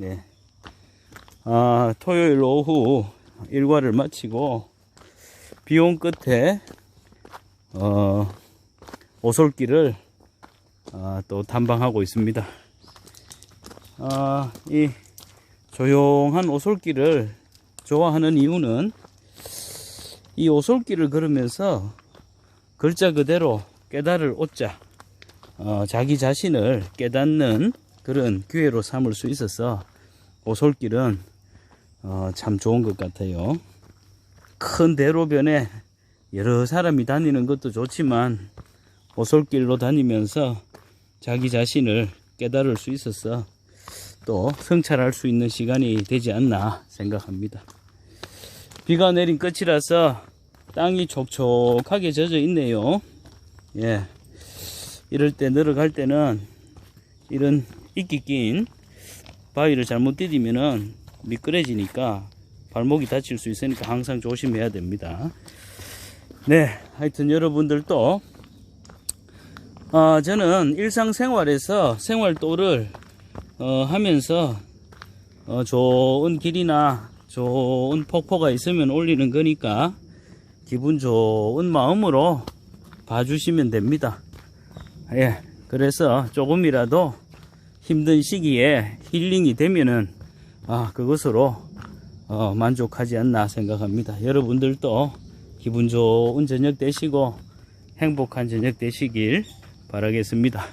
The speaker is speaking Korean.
네. 아, 토요일 오후 일과를 마치고 비온 끝에 어, 오솔길을 아, 또 탐방하고 있습니다. 아, 이 조용한 오솔길을 좋아하는 이유는 이 오솔길을 걸으면서 글자 그대로 깨달을 오자 어, 자기 자신을 깨닫는 그런 기회로 삼을 수 있어서 오솔길은 어, 참 좋은 것 같아요. 큰 대로변에 여러 사람이 다니는 것도 좋지만 오솔길로 다니면서 자기 자신을 깨달을 수 있어서 또 성찰할 수 있는 시간이 되지 않나 생각합니다. 비가 내린 끝이라서 땅이 촉촉하게 젖어 있네요. 예. 이럴 때 내려갈 때는 이런 이끼 낀 바위를 잘못 디디면은 미끄러지니까 발목이 다칠 수 있으니까 항상 조심해야 됩니다. 네, 하여튼 여러분들도 어, 저는 일상생활에서 생활도를 어, 하면서 어, 좋은 길이나 좋은 폭포가 있으면 올리는 거니까 기분 좋은 마음으로 봐주시면 됩니다. 예, 그래서 조금이라도 힘든 시기에 힐링이 되면은 아 그것으로 어, 만족하지 않나 생각합니다. 여러분들도 기분 좋은 저녁 되시고 행복한 저녁 되시길 바라겠습니다.